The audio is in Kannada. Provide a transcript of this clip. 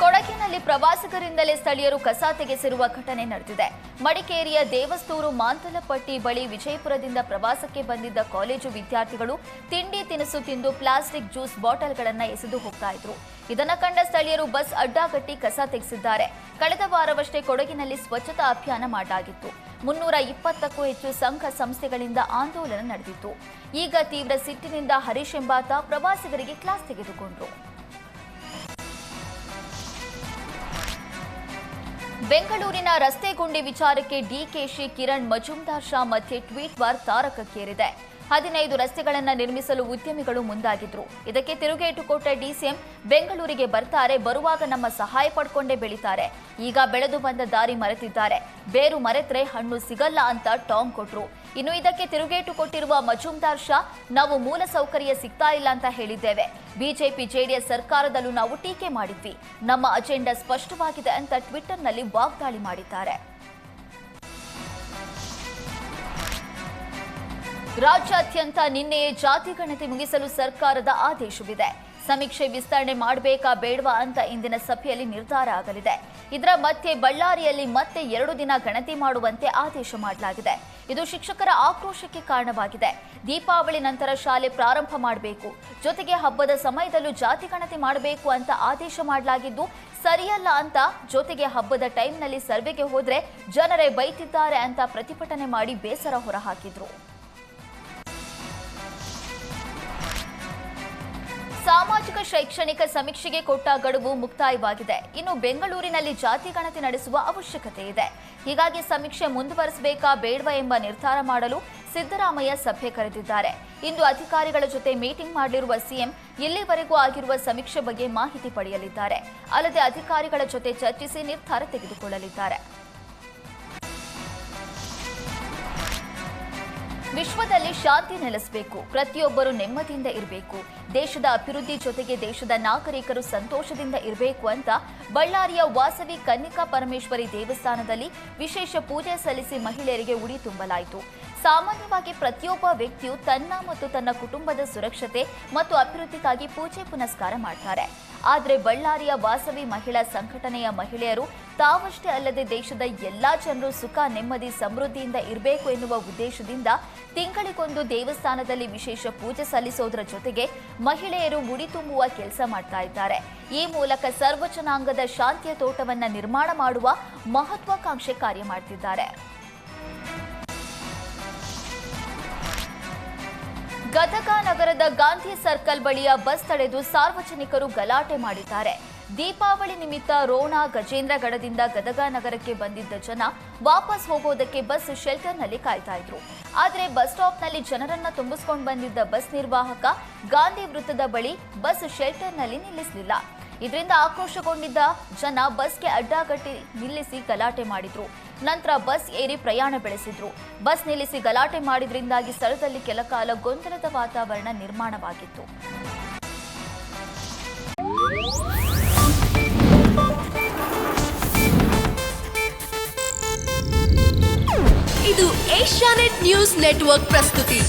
ಕೊಡಗಿನಲ್ಲಿ ಪ್ರವಾಸಿಗರಿಂದಲೇ ಸ್ಥಳೀಯರು ಕಸ ತೆಗೆಸಿರುವ ಘಟನೆ ನಡೆದಿದೆ. ಮಡಿಕೇರಿಯ ದೇವಸ್ತೂರು ಮಾಂತಲಪಟ್ಟಿ ಬಳಿ ವಿಜಯಪುರದಿಂದ ಪ್ರವಾಸಕ್ಕೆ ಬಂದಿದ್ದ ಕಾಲೇಜು ವಿದ್ಯಾರ್ಥಿಗಳು ತಿಂಡಿ ತಿನಿಸು ತಿಂದು ಪ್ಲಾಸ್ಟಿಕ್ ಜ್ಯೂಸ್ ಬಾಟಲ್ಗಳನ್ನು ಎಸೆದು ಹೋಗ್ತಾ ಇದ್ರು. ಇದನ್ನ ಕಂಡ ಸ್ಥಳೀಯರು ಬಸ್ ಅಡ್ಡಾಗಟ್ಟಿ ಕಸ ತೆಗೆಸಿದ್ದಾರೆ. ಕಳೆದ ವಾರವಷ್ಟೇ ಕೊಡಗಿನಲ್ಲಿ ಸ್ವಚ್ಛತಾ ಅಭಿಯಾನ ಮಾಡಲಾಗಿತ್ತು. ಮುನ್ನೂರ ಇಪ್ಪತ್ತಕ್ಕೂ ಹೆಚ್ಚು ಸಂಘ ಸಂಸ್ಥೆಗಳಿಂದ ಆಂದೋಲನ ನಡೆದಿತ್ತು. ಈಗ ತೀವ್ರ ಸಿಟ್ಟಿನಿಂದ ಹರೀಶ್ ಎಂಬಾತ ಪ್ರವಾಸಿಗರಿಗೆ ಕ್ಲಾಸ್ ತೆಗೆದುಕೊಂಡ್ರು. ಬೆಂಗಳೂರಿನ ರಸ್ತೆ ಗುಂಡಿ ವಿಚಾರಕ್ಕೆ ಡಿಕೆಶಿ ಕಿರಣ್ ಮಜುಮ್ದಾರ್ ಶಾ ಮಧ್ಯೆ ಟ್ವೀಟ್ ವಾರ್ ತಾರಕಕ್ಕೇರಿದೆ. ಹದಿನೈದು ರಸ್ತೆಗಳನ್ನು ನಿರ್ಮಿಸಲು ಉದ್ಯಮಿಗಳು ಮುಂದಾಗಿದ್ರು. ಇದಕ್ಕೆ ತಿರುಗೇಟು ಕೊಟ್ಟ ಡಿಸಿಎಂ ಬೆಂಗಳೂರಿಗೆ ಬರ್ತಾರೆ, ಬರುವಾಗ ನಮ್ಮ ಸಹಾಯ ಪಡ್ಕೊಂಡೇ ಬೆಳೀತಾರೆ. ಈಗ ಬೆಳೆದು ಬಂದ ದಾರಿ ಮರೆತಿದ್ದಾರೆ. ಬೇರು ಮರೆತ್ರೆ ಹಣ್ಣು ಸಿಗಲ್ಲ ಅಂತ ಟಾಂಗ್ ಕೊಟ್ರು. ಇನ್ನು ಇದಕ್ಕೆ ತಿರುಗೇಟು ಕೊಟ್ಟಿರುವ ಮಜುಮ್ದಾರ್ ಶಾ, ನಾವು ಮೂಲ ಸೌಕರ್ಯ ಸಿಗ್ತಾ ಇಲ್ಲ ಅಂತ ಹೇಳಿದ್ದೇವೆ. ಬಿಜೆಪಿ, ಜೆಡಿಎಸ್ ಸರ್ಕಾರದಲ್ಲೂ ನಾವು ಟೀಕೆ ಮಾಡಿದ್ವಿ. ನಮ್ಮ ಅಜೆಂಡಾ ಸ್ಪಷ್ಟವಾಗಿದೆ ಅಂತ ಟ್ವಿಟರ್ನಲ್ಲಿ ವಾಗ್ದಾಳಿ ಮಾಡಿದ್ದಾರೆ. ರಾಜ್ಯಾದ್ಯಂತ ನಿನ್ನೆಯೇ ಜಾತಿ ಗಣತಿ ಮುಗಿಸಲು ಸರ್ಕಾರದ ಆದೇಶವಿದೆ. ಸಮೀಕ್ಷೆ ವಿಸ್ತರಣೆ ಮಾಡಬೇಕಾ ಬೇಡವಾ ಅಂತ ಇಂದಿನ ಸಭೆಯಲ್ಲಿ ನಿರ್ಧಾರ ಆಗಲಿದೆ. ಇದರ ಮಧ್ಯೆ ಬಳ್ಳಾರಿಯಲ್ಲಿ ಮತ್ತೆ ಎರಡು ದಿನ ಗಣತಿ ಮಾಡುವಂತೆ ಆದೇಶ ಮಾಡಲಾಗಿದೆ. ಇದು ಶಿಕ್ಷಕರ ಆಕ್ರೋಶಕ್ಕೆ ಕಾರಣವಾಗಿದೆ. ದೀಪಾವಳಿ ನಂತರ ಶಾಲೆ ಪ್ರಾರಂಭ ಮಾಡಬೇಕು. ಜೊತೆಗೆ ಹಬ್ಬದ ಸಮಯದಲ್ಲೂ ಜಾತಿ ಗಣತಿ ಮಾಡಬೇಕು ಅಂತ ಆದೇಶ ಮಾಡಲಾಗಿದ್ದು, ಸರಿಯಲ್ಲ ಅಂತ ಜೊತೆಗೆ ಹಬ್ಬದ ಟೈಮ್ನಲ್ಲಿ ಸರ್ವೆಗೆ ಹೋದರೆ ಜನರೇ ಬೈತಿದ್ದಾರೆ ಅಂತ ಪ್ರತಿಭಟನೆ ಮಾಡಿ ಬೇಸರ ಹೊರಹಾಕಿದ್ರು. ಸಾಮಾಜಿಕ ಶೈಕ್ಷಣಿಕ ಸಮೀಕ್ಷೆಗೆ ಕೊಟ್ಟ ಗಡುವು ಮುಕ್ತಾಯವಾಗಿದೆ. ಇನ್ನು ಬೆಂಗಳೂರಿನಲ್ಲಿ ಜಾತಿ ಗಣತಿ ನಡೆಸುವ ಅವಶ್ಯಕತೆ ಇದೆ. ಹೀಗಾಗಿ ಸಮೀಕ್ಷೆ ಮುಂದುವರಿಸಬೇಕಾ ಬೇಡವಾ ಎಂಬ ನಿರ್ಧಾರ ಮಾಡಲು ಸಿದ್ದರಾಮಯ್ಯ ಸಭೆ ಕರೆದಿದ್ದಾರೆ. ಇಂದು ಅಧಿಕಾರಿಗಳ ಜೊತೆ ಮೀಟಿಂಗ್ ಮಾಡಲಿರುವ ಸಿಎಂ ಇಲ್ಲಿವರೆಗೂ ಆಗಿರುವ ಸಮೀಕ್ಷೆ ಬಗ್ಗೆ ಮಾಹಿತಿ ಪಡೆಯಲಿದ್ದಾರೆ. ಅಲ್ಲದೆ ಅಧಿಕಾರಿಗಳ ಜೊತೆ ಚರ್ಚಿಸಿ ನಿರ್ಧಾರ ತೆಗೆದುಕೊಳ್ಳಲಿದ್ದಾರೆ. ವಿಶ್ವದಲ್ಲಿ ಶಾಂತಿ ನೆಲೆಸಬೇಕು. ಪ್ರತಿಯೊಬ್ಬರು ನೆಮ್ಮದಿಯಿಂದ ಇರಬೇಕು. ದೇಶದ ಅಭಿವೃದ್ಧಿ ಜೊತೆಗೆ ದೇಶದ ನಾಗರಿಕರು ಸಂತೋಷದಿಂದ ಇರಬೇಕು ಅಂತ ಬಳ್ಳಾರಿಯ ವಾಸವಿ ಕನ್ನಿಕಾ ಪರಮೇಶ್ವರಿ ದೇವಸ್ಥಾನದಲ್ಲಿ ವಿಶೇಷ ಪೂಜೆ ಸಲ್ಲಿಸಿ ಮಹಿಳೆಯರಿಗೆ ಉಡಿ ತುಂಬಲಾಯಿತು. ಸಾಮಾನ್ಯವಾಗಿ ಪ್ರತಿಯೊಬ್ಬ ವ್ಯಕ್ತಿಯು ತನ್ನ ಮತ್ತು ತನ್ನ ಕುಟುಂಬದ ಸುರಕ್ಷತೆ ಮತ್ತು ಅಭಿವೃದ್ಧಿಗಾಗಿ ಪೂಜೆ ಪುನಸ್ಕಾರ ಮಾಡ್ತಾರೆ. ಆದರೆ ಬಳ್ಳಾರಿಯ ವಾಸವಿ ಮಹಿಳಾ ಸಂಘಟನೆಯ ಮಹಿಳೆಯರು ತಾವಷ್ಟೇ ಅಲ್ಲದೆ ದೇಶದ ಎಲ್ಲಾ ಜನರು ಸುಖ, ನೆಮ್ಮದಿ, ಸಮೃದ್ಧಿಯಿಂದ ಇರಬೇಕು ಎನ್ನುವ ಉದ್ದೇಶದಿಂದ ತಿಂಗಳಿಗೊಂದು ದೇವಸ್ಥಾನದಲ್ಲಿ ವಿಶೇಷ ಪೂಜೆ ಸಲ್ಲಿಸೋದರ ಜೊತೆಗೆ ಮಹಿಳೆಯರು ಮುಡಿ ತುಂಬುವ ಕೆಲಸ ಮಾಡ್ತಾ ಇದ್ದಾರೆ. ಈ ಮೂಲಕ ಸರ್ವಜನಾಂಗದ ಶಾಂತಿಯ ತೋಟವನ್ನು ನಿರ್ಮಾಣ ಮಾಡುವ ಮಹತ್ವಾಕಾಂಕ್ಷೆ ಕಾರ್ಯ ಮಾಡ್ತಿದ್ದಾರೆ. ಗದಗ ನಗರದ ಗಾಂಧಿ ಸರ್ಕಲ್ ಬಳಿಯ ಬಸ್ ತಡೆದು ಸಾರ್ವಜನಿಕರು ಗಲಾಟೆ ಮಾಡಿದ್ದಾರೆ. ದೀಪಾವಳಿ ನಿಮಿತ್ತ ರೋಣ ಗಜೇಂದ್ರಗಡದಿಂದ ಗದಗ ನಗರಕ್ಕೆ ಬಂದಿದ್ದ ಜನ ವಾಪಸ್ ಹೋಗೋದಕ್ಕೆ ಬಸ್ ಶೆಲ್ಟರ್ನಲ್ಲಿ ಕಾಯ್ತಾ ಇದ್ರು. ಆದರೆ ಬಸ್ ಸ್ಟಾಪ್ನಲ್ಲಿ ಜನರನ್ನ ತುಂಬಿಸ್ಕೊಂಡು ಬಂದಿದ್ದ ಬಸ್ ನಿರ್ವಾಹಕ ಗಾಂಧಿ ವೃತ್ತದ ಬಳಿ ಬಸ್ ಶೆಲ್ಟರ್ನಲ್ಲಿ ನಿಲ್ಲಿಸಲಿಲ್ಲ. ಇದರಿಂದ ಆಕ್ರೋಶಗೊಂಡಿದ್ದ ಜನ ಬಸ್ಗೆ ಅಡ್ಡಗಟ್ಟಿ ನಿಲ್ಲಿಸಿ ಗಲಾಟೆ ಮಾಡಿದ್ರು. ನಂತರ ಬಸ್ ಏರಿ ಪ್ರಯಾಣ ಬೆಳೆಸಿದ್ರು. ಬಸ್ ನಿಲ್ಲಿಸಿ ಗಲಾಟೆ ಮಾಡಿದ್ರಿಂದಾಗಿ ಸ್ಥಳದಲ್ಲಿ ಕೆಲಕಾಲ ಗೊಂದಲದ ವಾತಾವರಣ ನಿರ್ಮಾಣವಾಗಿತ್ತು. ಇದು ಏಷ್ಯಾನೆಟ್ ನ್ಯೂಸ್ ನೆಟ್ವರ್ಕ್ ಪ್ರಸ್ತುತಿ.